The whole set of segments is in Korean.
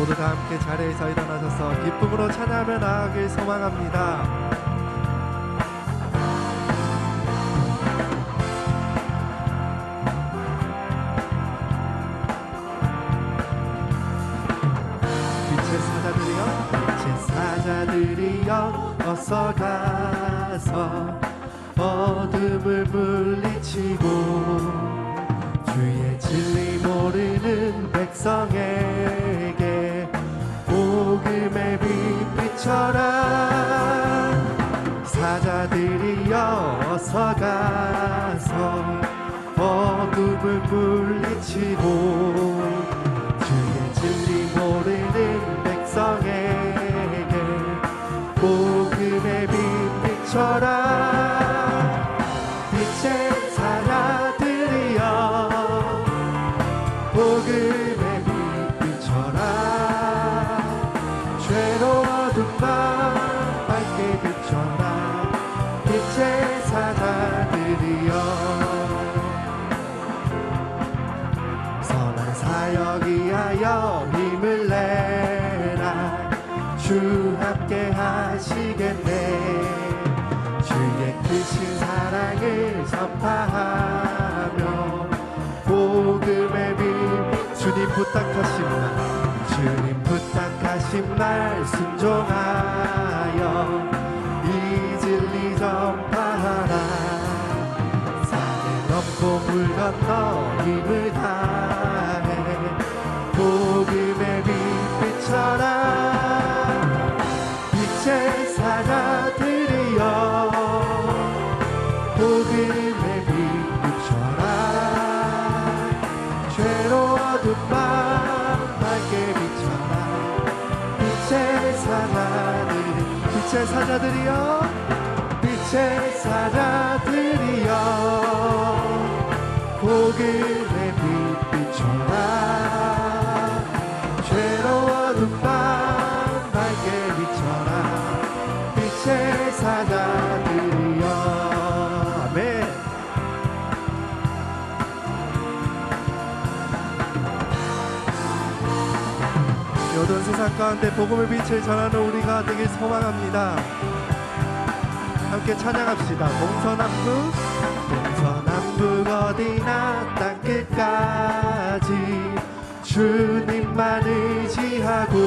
모두 다 함께 자리에서 일어나셔서 기쁨으로 찬양하며 나아가길 소망합니다. 어서 가서 어둠을 물리치고 주의 진리 모르는 백성에 빛 비춰라 사자들이여 어서 가서 어둠을 물리치고 주의 진리 모르는 백성에게 복음의 빛 비춰라 빛의 사자들이여 복음의 빛 비춰라 죄로 워둔 밤 밝게 비춰라. 빛의 사자들이여. 선한 사역 위하여 힘을 내라. 주 함께 하시겠네. 주의 크신 사랑을 선파하며 복음의 빛 주님 부탁하신 말 주님 부탁 하신 말 순종하여 이 진리 전파하라 산을 넘고 물 건너 힘을 다해 복음의 빛 비춰라 빛의 사자 사자들이여 빛의 사자들이여 복음의 빛 비춰라 세상 가운데 복음의 빛을 전하는 우리가 되길 소망합니다. 함께 찬양합시다. 동서남북 동서남북 어디나 땅끝까지 주님만 의지하고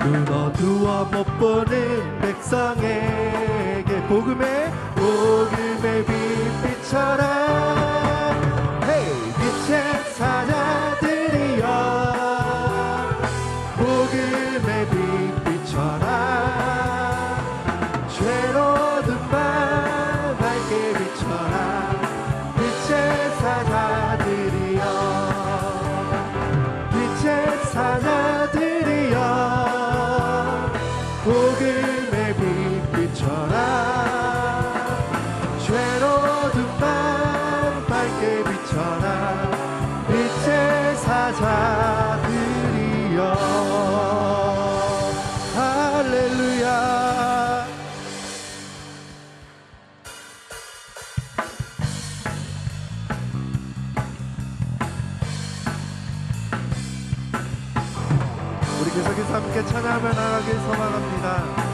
눈 어두워 못 보는 백성에게 복음의 복음의 빛 비춰라 비춰라 죄로운 밤 밝게 비춰라 빛의 사자들이여. 할렐루야. 우리 계속해서 함께 찬양하며 나가길 소망합니다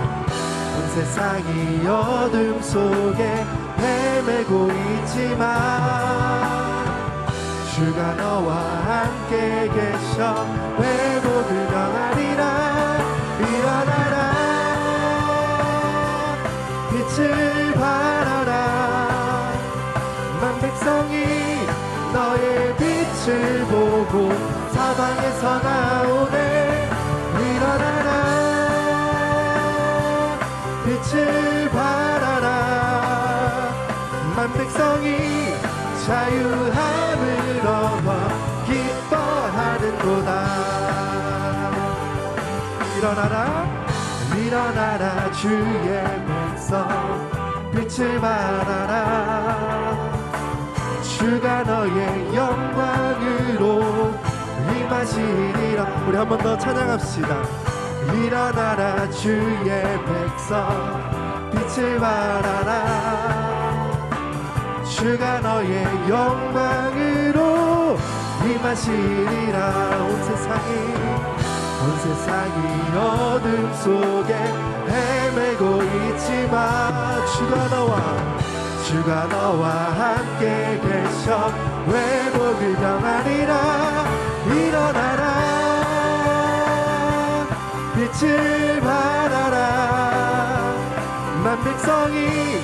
세상이 어둠 속에 헤매고 있지만 주가 너와 함께 계셔 회복을 명하리라. 일어나라. 빛을 발하라. 만 백성이 너의 빛을 보고 사방에서 나오 백성이 자유함을 얻어 기뻐하는 도다. 일어나라 일어나라 주의 백성. 빛을 발하라. 주가 너의 영광으로 임하시리라. 우리 한 번 더 찬양합시다. 일어나라 주의 백성. 빛을 발하라 주가 너의 영광으로 임하시리라 온 세상이 온 세상이 어둠 속에 헤매고 있지만 주가 너와 주가 너와 함께 계셔 회복을 병하리라. 일어나라. 빛을 발하라. 만 백성이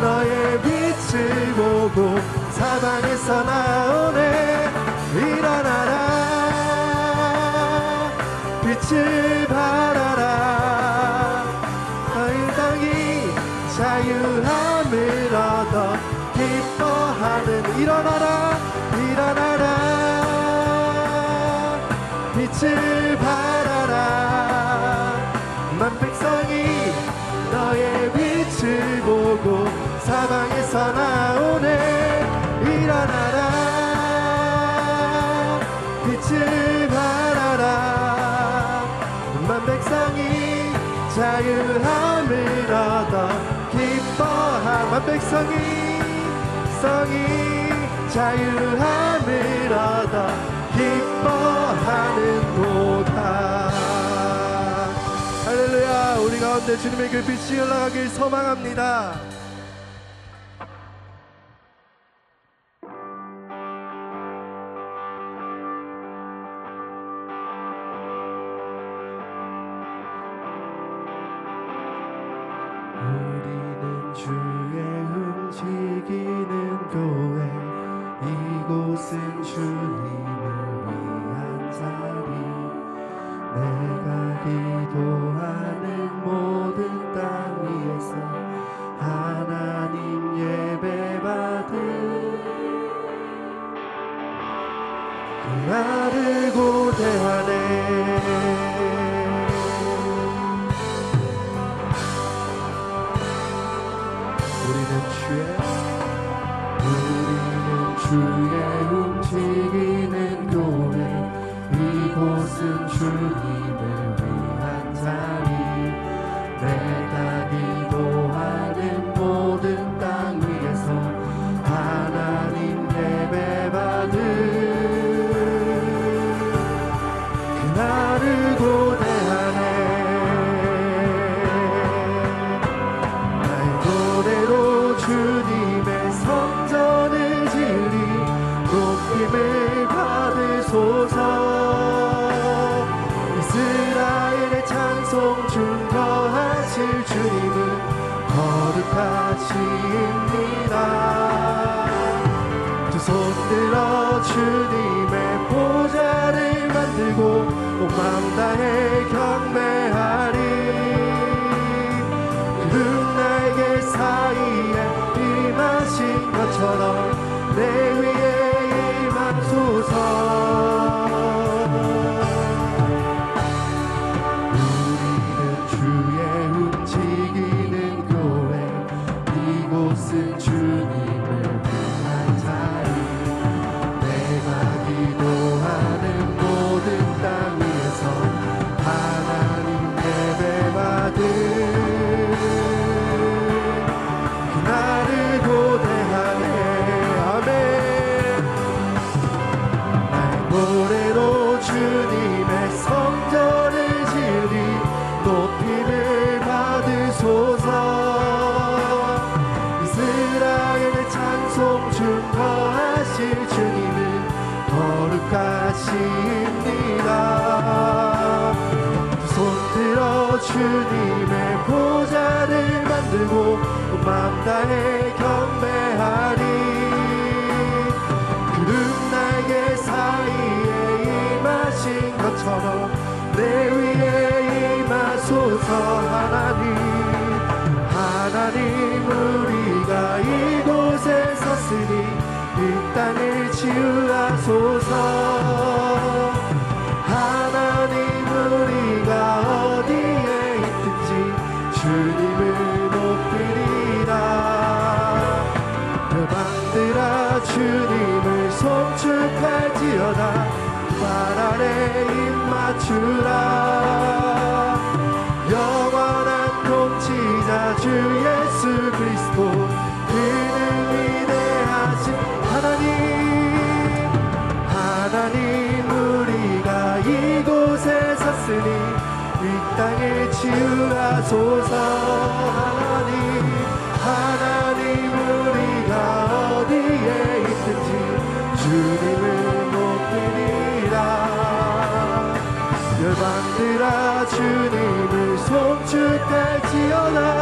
너의 빛 을 보고 사방에서 나오네. 일어나라. 빛을 발하라 백성이 성이 자유함을 얻어 기뻐하는 도다. 할렐루야 우리 가운데 주님의 그 빛이 올라가길 소망합니다 우리는 주의 움직이는 교회 이곳은 주님을 위한 자리. 내가 기도하는 모든 땅 위에서 하나님 예배 받은 그날을 거룩하십니다. 두 손 들어 주님의 보좌를 만들고 온 마음 다해 경배하리. 그분 날개 사이에 임하신 것처럼 주님의 보좌를 만들고 온 마음 다해 경배하리. 구름 날개 사이에 임하신 것처럼 내 위에 임하소서. 하나 주라. 영원한 통치자 주 예수 그리스도 그는 위대하신 하나님 하나님 우리가 이곳에 섰으니 이 땅을 지으라소서. 하나님 하나님. Osceola.